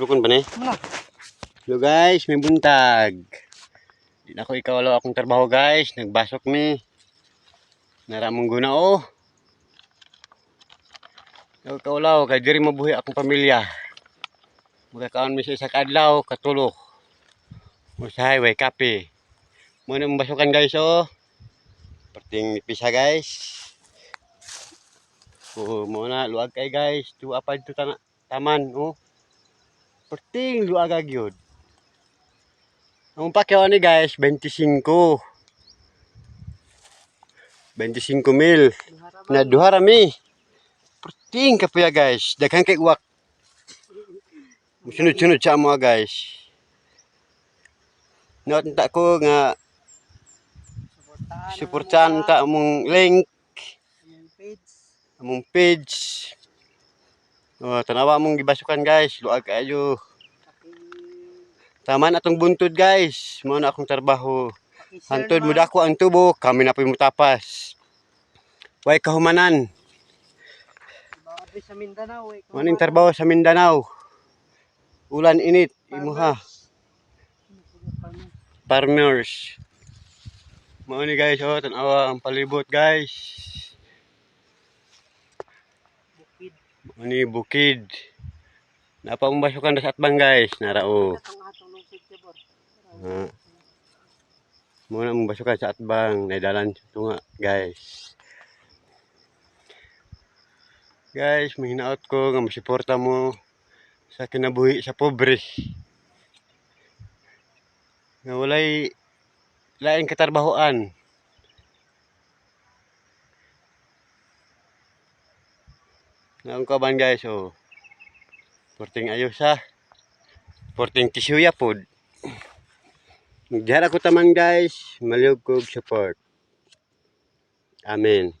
Lukon ba ni? Wala. Hello guys, may buntag. Di na ako ikawalo akong trabaho guys. Nagbasok mi. Naramong guna oh. Ikaw kawalaw, kay diri mabuhi akong pamilya. Magkakaon mi sa isa kadlaw, katulo. Mo sa highway, kape. Muna mong basukan guys oh. Perting nipis ha guys. Oh, muna luag kay guys. Tu apa itu tana taman oh. Perting luag agyod. Ang pakyaw ni guys, 25. 25 mil. Na duha rami. Perting kapaya guys. Daghang kay uwak. Sunod-sunod sa mga guys. Natunta ko nga suportahan ta among link, among page. Oh, tanawa mong gibasukan guys. Luag kayo. Paki- Taman atong buntod guys. Mao na akong trabaho. Hantod mo dako ang tubo, kami na po'y mutapas. Way kahumanan. Sa Mindanao. Maning trabaho sa Mindanao. Ulan init, imuha. Farmers. Mao ni guys, oh, tanawa ang palibot guys. Bukid. Mao ni bukid. Napamubasukan sa atbang guys, narao. Ah. Muna mong basukan sa atbang, naidalan sa tunga guys. Guys, mahinaot ko nga masuporta mo sa kinabuhi sa pobre. Nga walay lain katarbahoan. Nga kaban guys, oh. Porting ayos ha. Porting tisuya pod. Diyan ako taman guys, maliyog kog support. Amen.